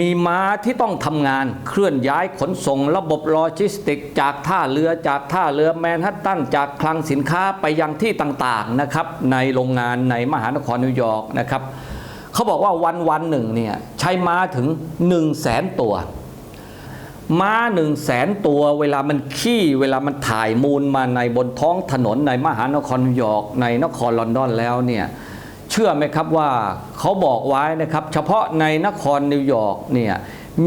มีม้าที่ต้องทำงานเคลื่อนย้ายขนส่งระบบโลจิสติก จากท่าเรือจากท่าเรือแมนฮัตตันจากคลังสินค้าไปยังที่ต่างๆนะครับ ในโรงงานในมหานครนิวยอร์กนะครับเขาบอกว่าวันวันหนึ่งเนี่ยใช้ม้าถึง 1 0 0 0 0แสนตัว ม้าหนึ่งแสนตัวเวลามันขี้เวลามันถ่ายมูลมาในบนท้องถนนในมหานครนิวยอร์กในนครลอนดอนแล้วเนี่ย เชื่อไหมครับว่าเขาบอกไว้นะครับ เฉพาะในนครนิวยอร์กเนี่ย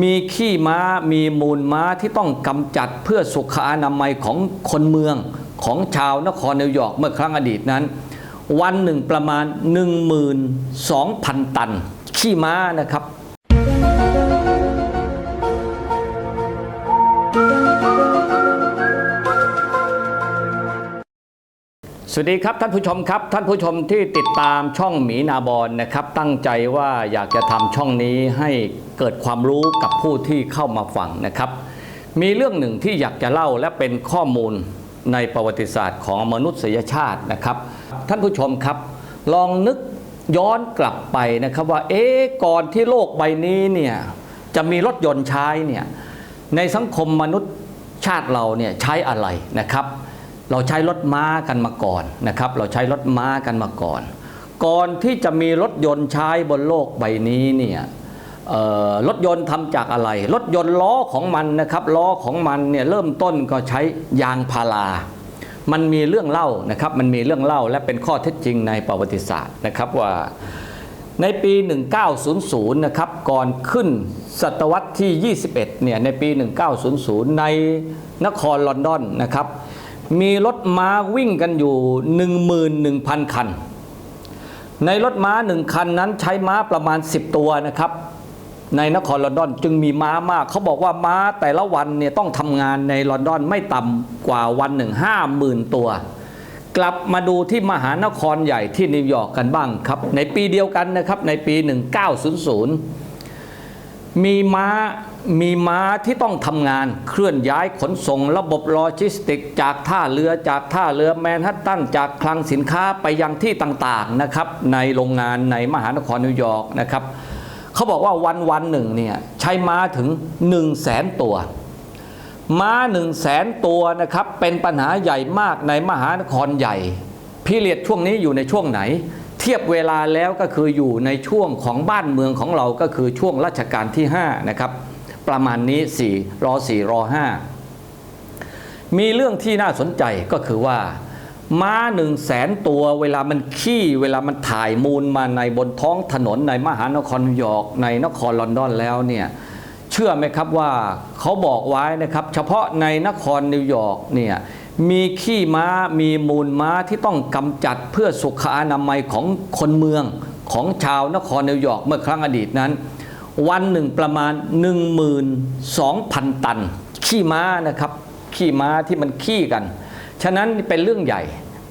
มีขี้ม้ามีมูลม้าที่ต้องกำจัดเพื่อสุขอนามัยของคนเมืองของชาวนครนิวยอร์กเมื่อครั้งอดีตนั้น วันหนึ่งประมาณ 12,000 ตัน ขี้ม้านะครับ สวัสดีครับท่านผู้ชมครับ ท่านผู้ชมที่ติดตามช่องหมีนาบอลนะครับ ตั้งใจว่าอยากจะทำช่องนี้ให้เกิดความรู้กับผู้ที่เข้ามาฟังนะครับ มีเรื่องหนึ่งที่อยากจะเล่าและเป็นข้อมูลในประวัติศาสตร์ของมนุษยชาตินะครับ ท่านผู้ชมครับ ลองนึกย้อนกลับไปนะครับว่าเอ๊ก่อนที่โลกใบนี้เนี่ยจะมีรถยนต์ใช้เนี่ยในสังคมมนุษยชาติเราเนี่ยใช้อะไรนะครับ เราใช้รถม้ากันมาก่อนนะครับ เราใช้รถม้ากันมาก่อน ก่อนที่จะมีรถยนต์ใช้บนโลกใบนี้เนี่ยรถยนต์ทำจากอะไร รถยนต์ล้อของมันนะครับล้อของมันเนี่ยเริ่มต้นก็ใช้ยางพารา มันมีเรื่องเล่านะครับมันมีเรื่องเล่าและเป็นข้อเท็จจริงในประวัติศาสตร์นะครับว่าในปี 1900 นะครับก่อนขึ้นศตวรรษที่ 21 เนี่ยในปี 1900 ในนครลอนดอนนะครับ มีรถม้าวิ่งกันอยู่ 11,000 คัน ในรถม้าหนึ่งคันนั้นใช้ม้าประมาณ 10 ตัวนะครับ ในนครลอนดอนจึงมีม้ามาก เขาบอกว่าม้าแต่ละวันเนี่ยต้องทำงานในลอนดอนไม่ต่ำกว่าวันหนึ่งห้าหมื่นตัว กลับมาดูที่มหานครใหญ่ที่นิวยอร์กกันบ้างครับ ในปีเดียวกันนะครับในปี 1900 มีม้า มีม้าที่ต้องทำงานเคลื่อนย้ายขนส่งระบบโลจิสติก จากท่าเรือจากท่าเรือแมนฮัตตันจากคลังสินค้าไปยังที่ต่างๆนะครับ ในโรงงานในมหานครนิวยอร์กนะครับเขาบอกว่าวันวันหนึ่งเนี่ยใช้ม้าถึง 1 0 0 0 0แสนตัว ม้า 1 0 0 0 0แสนตัวนะครับเป็นปัญหาใหญ่มากในมหานครใหญ่ พิเรียดช่วงนี้อยู่ในช่วงไหน เทียบเวลาแล้วก็คืออยู่ในช่วงของบ้านเมืองของเราก็คือช่วงรัชกาลที่5นะครับ ประมาณนี้4รอ4รอ5มีเรื่องที่น่าสนใจก็คือว่า ม้า1 0 0 0 0แสนตัวเวลามันขี้เวลามันถ่ายมูลมาในบนท้องถนนในมหานครนิวยอร์กในนครลอนดอนแล้วเนี่ยเชื่อไหมครับว่าเขาบอกไว้นะครับ เฉพาะในนครนิวยอร์กเนี่ยมีขี้ม้ามีมูลม้าที่ต้องกำจัดเพื่อสุขอนามัยของคนเมืองของชาวนครนิวยอร์กเมื่อครั้งอดีตนั้น วันหนึ่งประมาณ 12,000 ตัน ขี้ม้านะครับ ขี้ม้าที่มันขี้กัน ฉะนั้นเป็นเรื่องใหญ่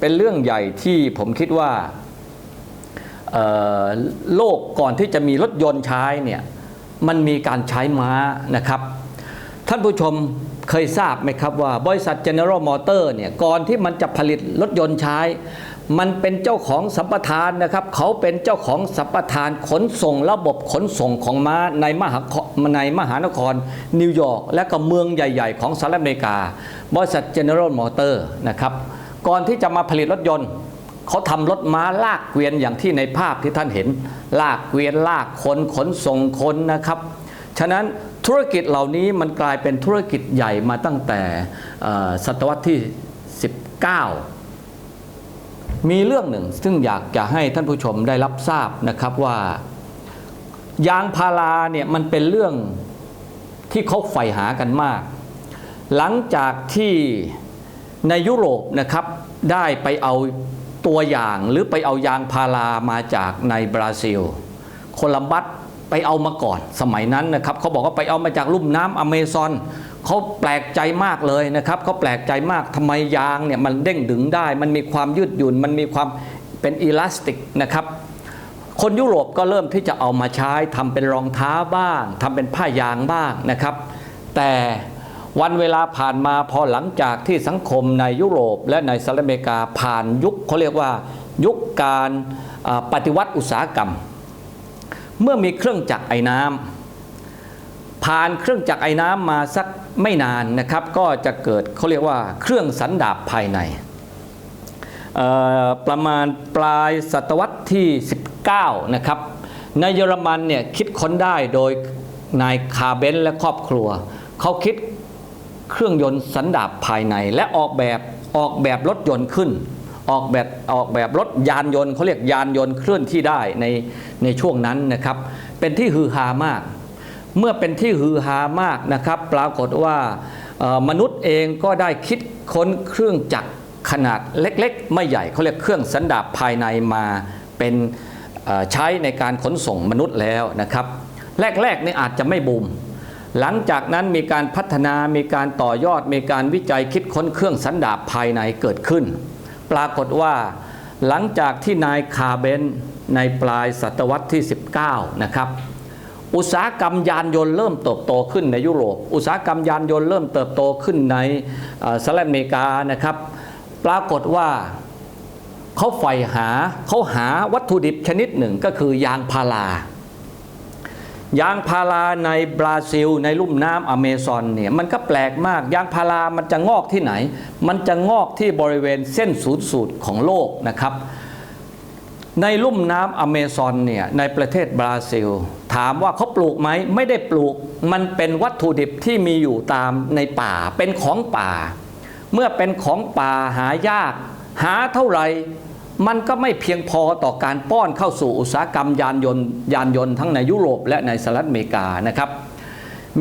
เป็นเรื่องใหญ่ที่ผมคิดว่าโลกก่อนที่จะมีรถยนต์ใช้เนี่ยมันมีการใช้ม้านะครับ ท่านผู้ชมเคยทราบไหมครับว่า บริษัท General Motor เนี่ยก่อนที่มันจะผลิตรถยนต์ใช้ มันเป็นเจ้าของสัมปทานนะครับ เขาเป็นเจ้าของสัมปทานขนส่งระบบขนส่งของม้าในมหาในมหานคร นิวยอร์กและก็เมืองใหญ่ ๆ ของสหรัฐอเมริกา บริษัท General Motor นะครับ ก่อนที่จะมาผลิตรถยนต์ เขาทำรถม้าลากเกวียนอย่างที่ในภาพที่ท่านเห็น ลากเกวียนลากคนขนส่งคนนะครับ ฉะนั้นธุรกิจเหล่านี้มันกลายเป็นธุรกิจใหญ่มาตั้งแต่ศตวรรษที่ 19 มีเรื่องหนึ่งซึ่งอยากจะให้ท่านผู้ชมได้รับทราบนะครับว่า ยางพาราเนี่ยมันเป็นเรื่องที่เขาใฝ่หากันมาก หลังจากที่ในยุโรปนะครับได้ไปเอาตัวอย่างหรือไปเอายางพารามาจากในบราซิล โคลัมบัสไปเอามาก่อนสมัยนั้นนะครับเขาบอกว่าไปเอามาจากลุ่มน้ำอเมซอน เขาแปลกใจมากเลยนะครับเขาแปลกใจมากทำไมยางเนี่ยมันเด้งดึงได้ มันมีความยืดหยุ่น มันมีความเป็นอิลาสติกนะครับคนยุโรปก็เริ่มที่จะเอามาใช้ทำเป็นรองเท้าบ้างทำเป็นผ้ายางบ้างนะครับ แต่วันเวลาผ่านมาพอหลังจากที่สังคมในยุโรปและในสหรัฐอเมริกาผ่านยุคเขาเรียกว่ายุคการปฏิวัติอุตสาหกรรม เมื่อมีเครื่องจักรไอ้น้ำ ผ่านเครื่องจักรไอ้น้ำมาสักไม่นานนะครับ ก็จะเกิดเขาเรียกว่าเครื่องสันดาปภายในประมาณปลายศตวรรษที่ 19 นะครับ ในเยอรมันเนี่ยคิดค้นได้โดยนายคาเบนและครอบครัว เขาคิดเครื่องยนต์สันดาปภายใน และออกแบบออกแบบรถยนต์ขึ้น ออกแบบออกแบบรถยานยนต์เขาเรียกยานยนต์เคลื่อนที่ได้ในในช่วงนั้นนะครับ เป็นที่ฮือฮามาก เมื่อเป็นที่ฮือฮามากนะครับ ปรากฏว่ามนุษย์เองก็ได้คิดค้นเครื่องจักรขนาดเล็กๆ ไม่ใหญ่เขาเรียกเครื่องสันดาปภายในมาเป็นใช้ในการขนส่งมนุษย์แล้วนะครับ แรกๆนี่อาจจะไม่บูม หลังจากนั้นมีการพัฒนามีการต่อยอดมีการวิจัยคิดค้นเครื่องสันดาปภายในเกิดขึ้น ปรากฏว่าหลังจากที่นายคาเบนในปลายศตวรรษที่ 19 นะครับ อุตสาหกรรมยานยนต์เริ่มเติบโตขึ้นในยุโรป อุตสาหกรรมยานยนต์เริ่มเติบโตขึ้นในสหรัฐอเมริกานะครับ ปรากฏว่าเขาใฝ่หาเขาหาวัตถุดิบชนิดหนึ่งก็คือยางพารา ยางพาราในบราซิล ในลุ่มน้ำอเมซอนเนี่ยมันก็แปลกมาก ยางพารามันจะงอกที่ไหน มันจะงอกที่บริเวณเส้นศูนย์สูตรของโลกนะครับ ในลุ่มน้ำอเมซอนเนี่ยในประเทศบราซิล ถามว่าเขาปลูกไหมไม่ได้ปลูกมันเป็นวัตถุดิบที่มีอยู่ตามในป่า เป็นของป่า เมื่อเป็นของป่าหายาก หาเท่าไหร่มันก็ไม่เพียงพอต่อการป้อนเข้าสู่อุตสาหกรรมยานยนต์ยานยนต์ทั้งในยุโรปและในสหรัฐอเมริกานะครับ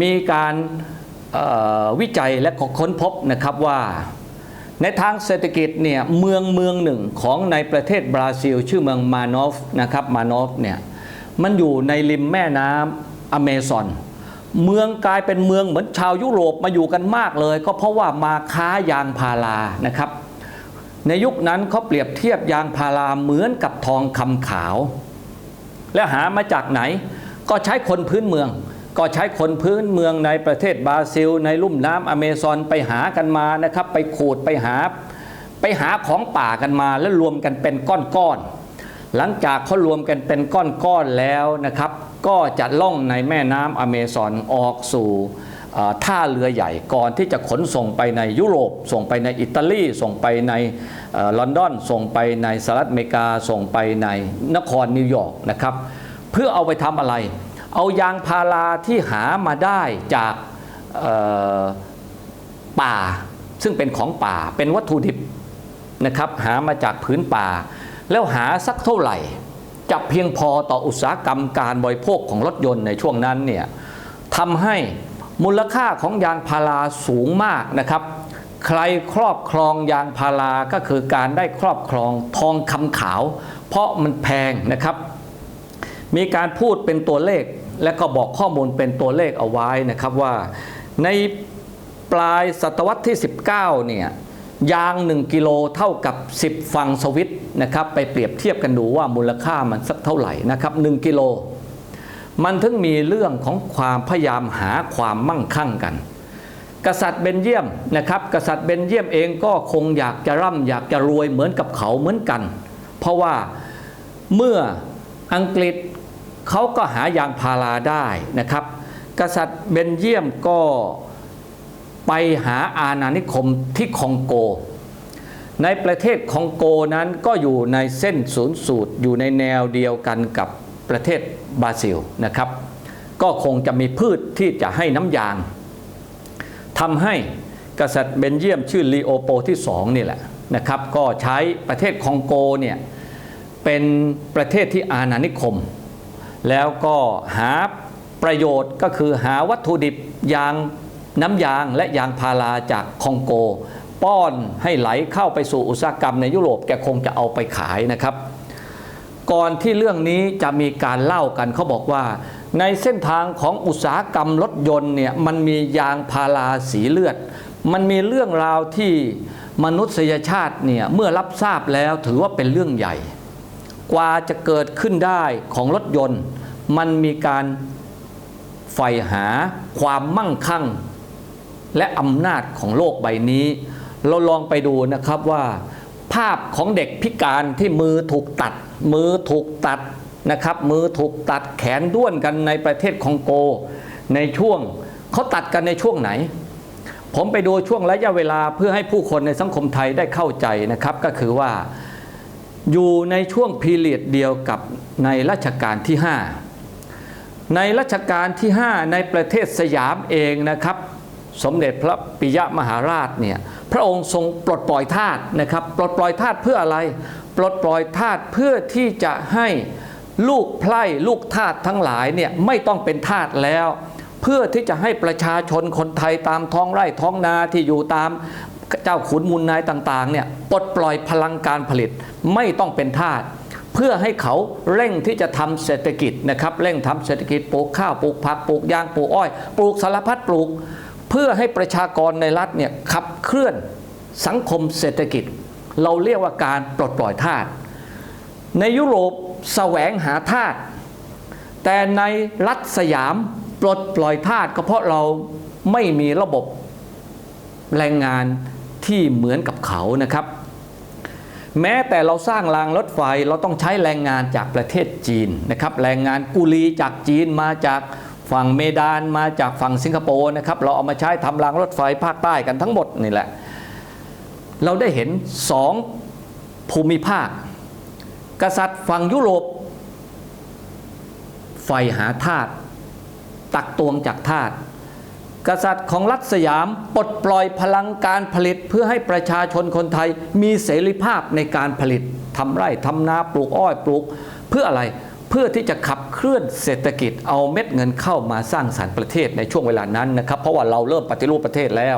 มีการวิจัยและค้นพบนะครับว่าในทางเศรษฐกิจเนี่ยเมืองเมืองหนึ่งของในประเทศบราซิล ชื่อเมืองมานอฟนะครับมานอฟเนี่ย มันอยู่ในริมแม่น้ำอเมซอนเมืองกลายเป็นเมืองเหมือนชาวยุโรปมาอยู่กันมากเลย ก็เพราะว่ามาค้ายางพารานะครับ ในยุคนั้นเขาเปรียบเทียบยางพาราเหมือนกับทองคำขาว แล้วหามาจากไหน ก็ใช้คนพื้นเมือง ก็ใช้คนพื้นเมืองในประเทศบราซิล ในลุ่มน้ำอเมซอนไปหากันมานะครับ ไปขูดไปหา ไปหาของป่ากันมาแล้วรวมกันเป็นก้อนๆ หลังจากเขารวมกันเป็นก้อนๆแล้วนะครับ ก็จะล่องในแม่น้ำอเมซอนออกสู่ท่าเรือใหญ่ก่อนที่จะขนส่งไปในยุโรป ส่งไปในอิตาลี ส่งไปในลอนดอน ส่งไปในสหรัฐอเมริกา ส่งไปในนครนิวยอร์กนะครับ เพื่อเอาไปทำอะไร เอายางพาราที่หามาได้จากป่า ซึ่งเป็นของป่าเป็นวัตถุดิบนะครับหามาจากพื้นป่า แล้วหาสักเท่าไหร่จะเพียงพอต่ออุตสาหกรรมการบริโภคของรถยนต์ในช่วงนั้นเนี่ยทำให้มูลค่าของยางพาราสูงมากนะครับ ใครครอบครองยางพาราก็คือการได้ครอบครองทองคำขาว เพราะมันแพงนะครับ มีการพูดเป็นตัวเลขและก็บอกข้อมูลเป็นตัวเลขเอาไว้นะครับว่า ในปลายศตวรรษที่ 19เนี่ยยาง 1 กิโลเท่ากับ 10 ฟังสวิต นะครับไปเปรียบเทียบกันดูว่ามูลค่ามันสักเท่าไหร่นะครับ1กิโล มันถึงมีเรื่องของความพยายามหาความมั่งคั่งกัน กษัตริย์เบนเยียมนะครับ กษัตริย์เบนเยียมเองก็คงอยากจะร่ำอยากจะรวยเหมือนกับเขาเหมือนกัน เพราะว่าเมื่ออังกฤษเขาก็หายางพาราได้นะครับ กษัตริย์เบนเยียมก็ไปหาอาณานิคมที่คองโก ในประเทศคองโกนั้นก็อยู่ในเส้นศูนย์สูตรอยู่ในแนวเดียวกันกับประเทศบราซิลนะครับ ก็คงจะมีพืชที่จะให้น้ำยางทำให้กษัตริย์เบนเยียมชื่อลีโอโปที่สองนี่แหละนะครับ ก็ใช้ประเทศคองโกเนี่ยเป็นประเทศที่อาณานิคม แล้วก็หาประโยชน์ก็คือหาวัตถุดิบยางน้ำยางและยางพาราจากคองโก ป้อนให้ไหลเข้าไปสู่อุตสาหกรรมในยุโรปแกคงจะเอาไปขายนะครับ ก่อนที่เรื่องนี้จะมีการเล่ากันเขาบอกว่า ในเส้นทางของอุตสาหกรรมรถยนต์เนี่ยมันมียางพาราสีเลือด มันมีเรื่องราวที่มนุษยชาติเนี่ยเมื่อรับทราบแล้วถือว่าเป็นเรื่องใหญ่ กว่าจะเกิดขึ้นได้ของรถยนต์ มันมีการใฝ่หาความมั่งคั่ง และอำนาจของโลกใบนี้ เราลองไปดูนะครับว่า ภาพของเด็กพิการที่มือถูกตัด มือถูกตัดนะครับ มือถูกตัดแขนด้วนกันในประเทศคองโก ในช่วงเขาตัดกันในช่วงไหน ผมไปดูช่วงระยะเวลาเพื่อให้ผู้คนในสังคมไทยได้เข้าใจนะครับ ก็คือว่าอยู่ในช่วงพีเรียดเดียวกับในรัชกาลที่ 5 ในรัชกาลที่ 5 ในประเทศสยามเองนะครับ สมเด็จพระปิยมหาราชเนี่ยพระองค์ทรงปลดปล่อยทาสนะครับ ปลดปล่อยทาสเพื่ออะไร ปลดปล่อยทาสเพื่อที่จะให้ลูกไพร่ลูกทาสทั้งหลายเนี่ยไม่ต้องเป็นทาสแล้ว เพื่อที่จะให้ประชาชนคนไทยตามท้องไร่ท้องนาที่อยู่ตามเจ้าขุนมูลนายต่างๆเนี่ยปลดปล่อยพลังการผลิตไม่ต้องเป็นทาสเพื่อให้เขาเร่งที่จะทำเศรษฐกิจนะครับ เร่งทำเศรษฐกิจปลูกข้าวปลูกผักปลูกยางปลูกอ้อย ปลูกสารพัดปลูก เพื่อให้ประชากรในรัฐเนี่ยขับเคลื่อนสังคมเศรษฐกิจ เราเรียกว่าการปลดปล่อยทาสในยุโรปแสวงหาทาสแต่ในรัฐสยามปลดปล่อยทาสก็เพราะเราไม่มีระบบแรงงานที่เหมือนกับเขานะครับ แม้แต่เราสร้างรางรถไฟเราต้องใช้แรงงานจากประเทศจีนนะครับ แรงงานกุลีจากจีนมาจาก ฝั่งเมดานมาจากฝั่งสิงคโปร์นะครับเราเอามาใช้ทำรางรถไฟภาคใต้กันทั้งหมดนี่แหละ เราได้เห็นสองภูมิภาค กษัตริย์ฝั่งยุโรปใฝ่หาทาสตักตวงจากทาสกษัตริย์ของรัฐสยามปลดปล่อยพลังการผลิตเพื่อให้ประชาชนคนไทยมีเสรีภาพในการผลิตทำไร่ทำนาปลูกอ้อยปลูก เพื่ออะไร เพื่อที่จะขับเคลื่อนเศรษฐกิจเอาเม็ดเงินเข้ามาสร้างสรรค์ประเทศในช่วงเวลานั้นนะครับเพราะว่าเราเริ่มปฏิรูปประเทศแล้ว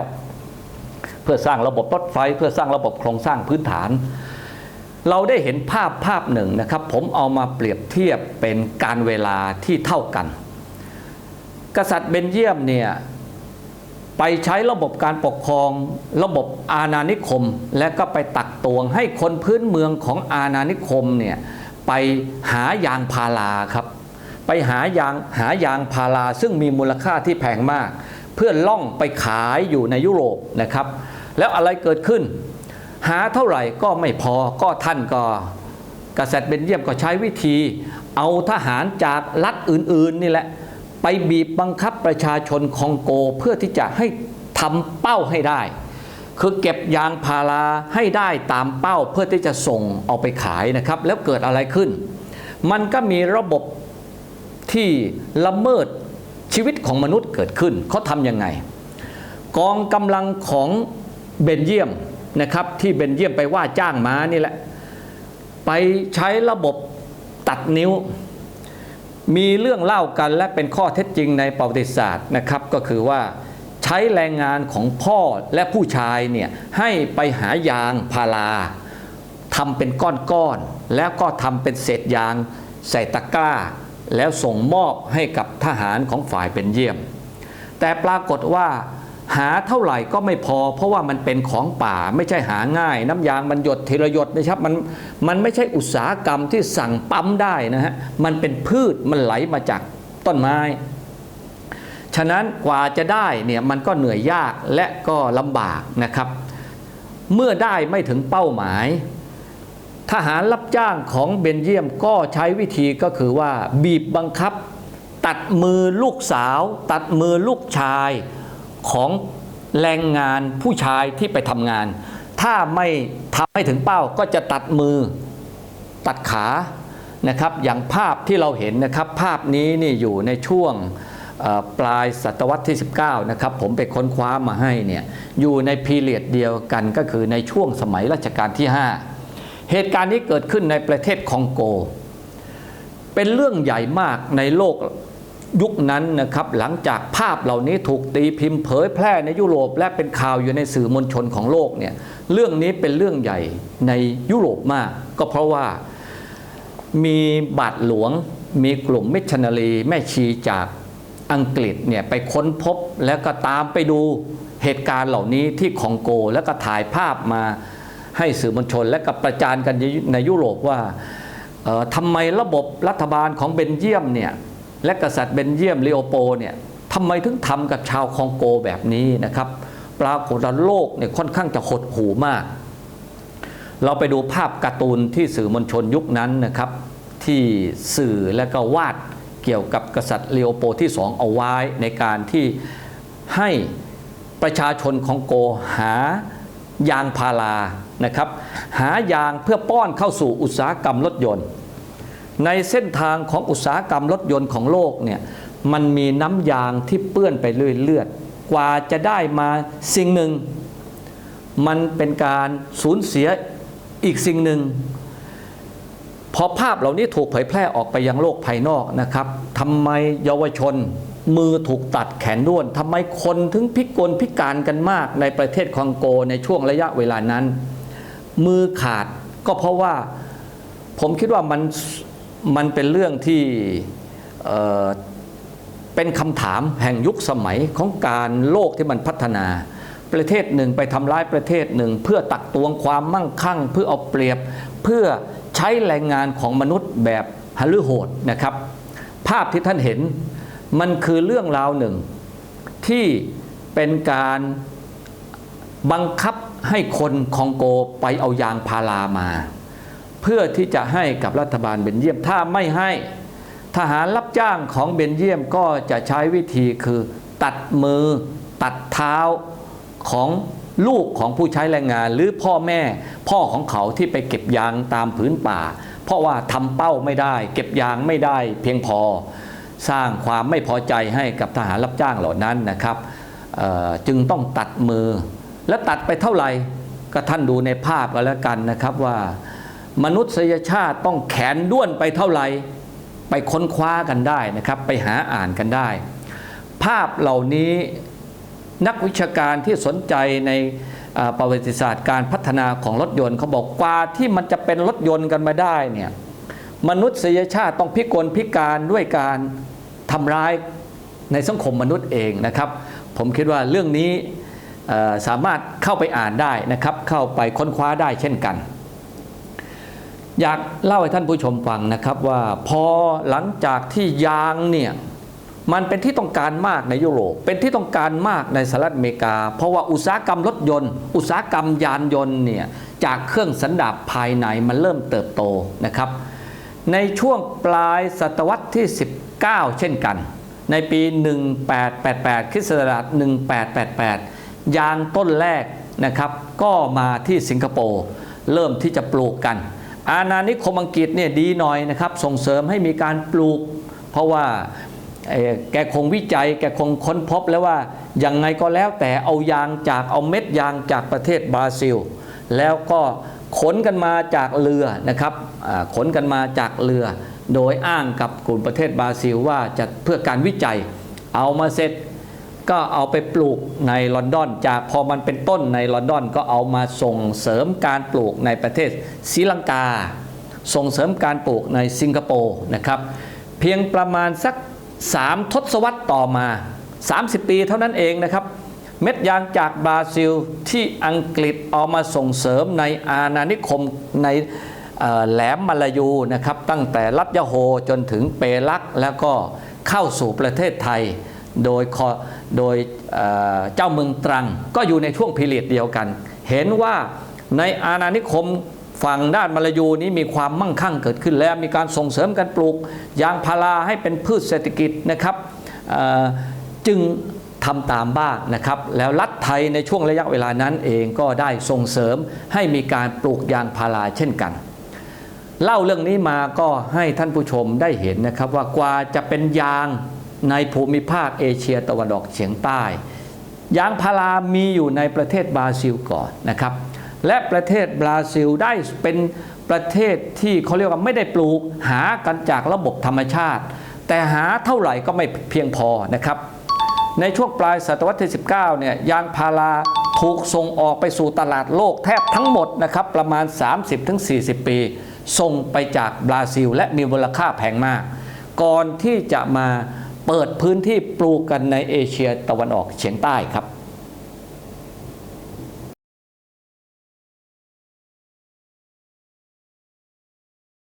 เพื่อสร้างระบบรถไฟ เพื่อสร้างระบบโครงสร้างพื้นฐาน เราได้เห็นภาพภาพหนึ่งนะครับ ผมเอามาเปรียบเทียบเป็นการเวลาที่เท่ากัน กษัตริย์เบนเยียมเนี่ยไปใช้ระบบการปกครองระบบอาณานิคม และก็ไปตักตวงให้คนพื้นเมืองของอาณานิคมเนี่ย ไปหายางพาราครับ ไปหายางหายางพาราซึ่งมีมูลค่าที่แพงมาก เพื่อล่องไปขายอยู่ในยุโรปนะครับ แล้วอะไรเกิดขึ้น หาเท่าไหร่ก็ไม่พอก็ท่านก็กษัตริย์เบนเยียมก็ใช้วิธี เอาทหารจากรัฐอื่นๆนี่แหละ ไปบีบบังคับประชาชนคองโกเพื่อที่จะให้ทำเป้าให้ได้ คือเก็บยางพาราให้ได้ตามเป้าเพื่อที่จะส่งเอาไปขายนะครับ แล้วเกิดอะไรขึ้น มันก็มีระบบที่ละเมิดชีวิตของมนุษย์เกิดขึ้นเขาทำยังไง กองกำลังของเบนเยียมนะครับที่เบนเยียมไปว่าจ้างมานี่แหละ ไปใช้ระบบตัดนิ้ว มีเรื่องเล่ากันและเป็นข้อเท็จจริงในประวัติศาสตร์นะครับก็คือว่า ใช้แรงงานของพ่อและผู้ชายเนี่ยให้ไปหายางพาราทำเป็นก้อนๆแล้วก็ทำเป็นเศษยาง ใส่ตะกร้า แล้วส่งมอบให้กับทหารของฝ่ายเป็นเยี่ยม แต่ปรากฏว่าหาเท่าไหร่ก็ไม่พอ เพราะว่ามันเป็นของป่าไม่ใช่หาง่าย น้ำยางมันหยดทีละหยดนะครับมันมันไม่ใช่อุตสาหกรรมที่สั่งปั๊มได้นะฮะมันเป็นพืชมันไหลมาจากต้นไม้ ฉะนั้นกว่าจะได้เนี่ยมันก็เหนื่อยยากและก็ลำบากนะครับ เมื่อได้ไม่ถึงเป้าหมาย ทหารรับจ้างของเบนเยียมก็ใช้วิธีก็คือว่าบีบบังคับ ตัดมือลูกสาว ตัดมือลูกชายของแรงงานผู้ชายที่ไปทำงาน ถ้าไม่ทำให้ถึงเป้าก็จะตัดมือตัดขานะครับ อย่างภาพที่เราเห็นนะครับ ภาพนี้นี่อยู่ในช่วง ปลายศตวรรษที่ 19 นะครับ ผมไปค้นคว้ามาให้เนี่ยอยู่ในพีเรียดเดียวกันก็คือในช่วงสมัยรัชกาลที่ 5 เหตุการณ์นี้เกิดขึ้นในประเทศคองโก เป็นเรื่องใหญ่มากในโลกยุคนั้นนะครับหลังจากภาพเหล่านี้ถูกตีพิมพ์เผยแพร่ในยุโรป และเป็นข่าวอยู่ในสื่อมวลชนของโลกเนี่ยเรื่องนี้เป็นเรื่องใหญ่ในยุโรปมาก ก็เพราะว่ามีบาทหลวงมีกลุ่มมิชชันนารีแม่ชีจาก อังกฤษเนี่ยไปค้นพบแล้วก็ตามไปดูเหตุการณ์เหล่านี้ที่คองโก แล้วก็ถ่ายภาพมาให้สื่อมวลชน และก็ประจานกันในยุโรปว่าทำไมระบบรัฐบาลของเบนเยียมเนี่ยและกษัตริย์เบนเยียมลีโอโปเนี่ยทำไมถึงทำกับชาวคองโกแบบนี้นะครับ ปรากฏว่าโลกเนี่ยค่อนข้างจะหดหูมาก เราไปดูภาพการ์ตูนที่สื่อมวลชนยุคนั้นนะครับ ที่สื่อและก็วาด เกี่ยวกับกษัตริย์เลโอโปที่สองเอาไว้ในการที่ให้ประชาชนของโกหายางพารานะครับ หายางเพื่อป้อนเข้าสู่อุตสาหกรรมรถยนต์ ในเส้นทางของอุตสาหกรรมรถยนต์ของโลกเนี่ยมันมีน้ำยางที่เปื้อนไปเรื่อยเลือดกว่าจะได้มาสิ่งหนึ่ง มันเป็นการสูญเสียอีกสิ่งหนึ่ง พอภาพเหล่านี้ถูกเผยแพร่ออกไปยังโลกภายนอกนะครับทำไมเยาวชนมือถูกตัดแขนด้วนทำไมคนถึงพิกลพิการกันมากในประเทศคองโกในช่วงระยะเวลานั้น มือขาดก็เพราะว่าผมคิดว่ามันมันเป็นเรื่องที่เเป็นคำถามแห่งยุคสมัยของการโลกที่มันพัฒนา ประเทศหนึ่งไปทำร้ายประเทศหนึ่ง เพื่อตักตวงความมั่งคั่ง เพื่อเอาเปรียบเพื่อ ใช้แรงงานของมนุษย์แบบฮัลือโหดนะครับ ภาพที่ท่านเห็นมันคือเรื่องราวหนึ่ง ที่เป็นการบังคับให้คนคองโกไปเอายางพารามา เพื่อที่จะให้กับรัฐบาลเบนเยียมถ้าไม่ให้ทหารรับจ้างของเบนเยียมก็จะใช้วิธีคือ ตัดมือตัดเท้าของ ลูกของผู้ใช้แรงงานหรือพ่อแม่ พ่อของเขาที่ไปเก็บยางตามผืนป่า เพราะว่าทำเป้าไม่ได้ เก็บยางไม่ได้ เพียงพอสร้างความไม่พอใจให้กับทหารรับจ้างเหล่านั้นนะครับจึงต้องตัดมือ และตัดไปเท่าไหร่ก็ท่านดูในภาพก็แล้วกันนะครับว่า มนุษยชาติต้องแขนด้วนไปเท่าไหร่ไปค้นคว้ากันได้นะครับ ไปหาอ่านกันได้ ภาพเหล่านี้ นักวิชาการที่สนใจในประวัติศาสตร์การพัฒนาของรถยนต์เขาบอกกว่าที่มันจะเป็นรถยนต์กันมาได้เนี่ยมนุษยชาติต้องพิกลพิการด้วยการทำร้ายในสังคมมนุษย์เองนะครับ ผมคิดว่าเรื่องนี้สามารถเข้าไปอ่านได้นะครับ เข้าไปค้นคว้าได้เช่นกัน อยากเล่าให้ท่านผู้ชมฟังนะครับว่าพอหลังจากที่ยางเนี่ย มันเป็นที่ต้องการมากในยุโรป เป็นที่ต้องการมากในสหรัฐอเมริกา เพราะว่าอุตสาหกรรมรถยนต์ อุตสาหกรรมยานยนต์เนี่ยจากเครื่องสันดาปภายในมันเริ่มเติบโตนะครับ ในช่วงปลายศตวรรษที่ 19 เช่นกัน ในปี 1888คริสตศักราช1888 ยางต้นแรกนะครับก็มาที่สิงคโปร์เริ่มที่จะปลูกกัน อาณานิคมอังกฤษเนี่ยดีหน่อยนะครับส่งเสริมให้มีการปลูก เพราะว่า แกคงวิจัย แกคงค้นพบแล้วว่ายังไงก็แล้วแต่เอายางจากเอาเม็ดยางจากประเทศบราซิล แล้วก็ขนกันมาจากเรือนะครับขนกันมาจากเรือ โดยอ้างกับกลุ่มประเทศบราซิลว่าจะเพื่อการวิจัย เอามาเสร็จก็เอาไปปลูกในลอนดอน จากพอมันเป็นต้นในลอนดอนก็เอามาส่งเสริมการปลูกในประเทศศรีลังกา ส่งเสริมการปลูกในสิงคโปร์นะครับ เพียงประมาณสัก 3 ทศวรรษต่อมา 30 ปีเท่านั้นเองนะครับ เม็ดยางจากบราซิลที่อังกฤษเอามาส่งเสริมในอาณานิคมในแหลมมาลายูนะครับ ตั้งแต่รัฐยะโฮจนถึงเปรักแล้วก็เข้าสู่ประเทศไทย โดยโดยเจ้าเมืองตรัง ก็อยู่ในช่วงพีเรียดเดียวกัน เห็นว่าในอาณานิคม ฝั่งด้านมาลายูนี้มีความมั่งคั่งเกิดขึ้นแล้วมีการส่งเสริมการปลูกยางพาราให้เป็นพืชเศรษฐกิจนะครับจึงทำตามบ้างนะครับ แล้วรัฐไทยในช่วงระยะเวลานั้นเองก็ได้ส่งเสริมให้มีการปลูกยางพาราเช่นกัน เล่าเรื่องนี้มาก็ให้ท่านผู้ชมได้เห็นนะครับว่ากว่าจะเป็นยางในภูมิภาคเอเชียตะวันออกเฉียงใต้ยางพารามีอยู่ในประเทศบราซิลก่อนนะครับ และประเทศบราซิลได้เป็นประเทศที่เขาเรียกว่าไม่ได้ปลูกหากันจากระบบธรรมชาติ แต่หาเท่าไหร่ก็ไม่เพียงพอนะครับ ในช่วงปลายศตวรรษที่ 19 เนี่ยยางพาราถูกส่งออกไปสู่ตลาดโลกแทบทั้งหมดนะครับประมาณ 30-40 ปี ส่งไปจากบราซิล และมีมูลค่าแพงมาก ก่อนที่จะมาเปิดพื้นที่ปลูกกันในเอเชียตะวันออกเฉียงใต้ครับ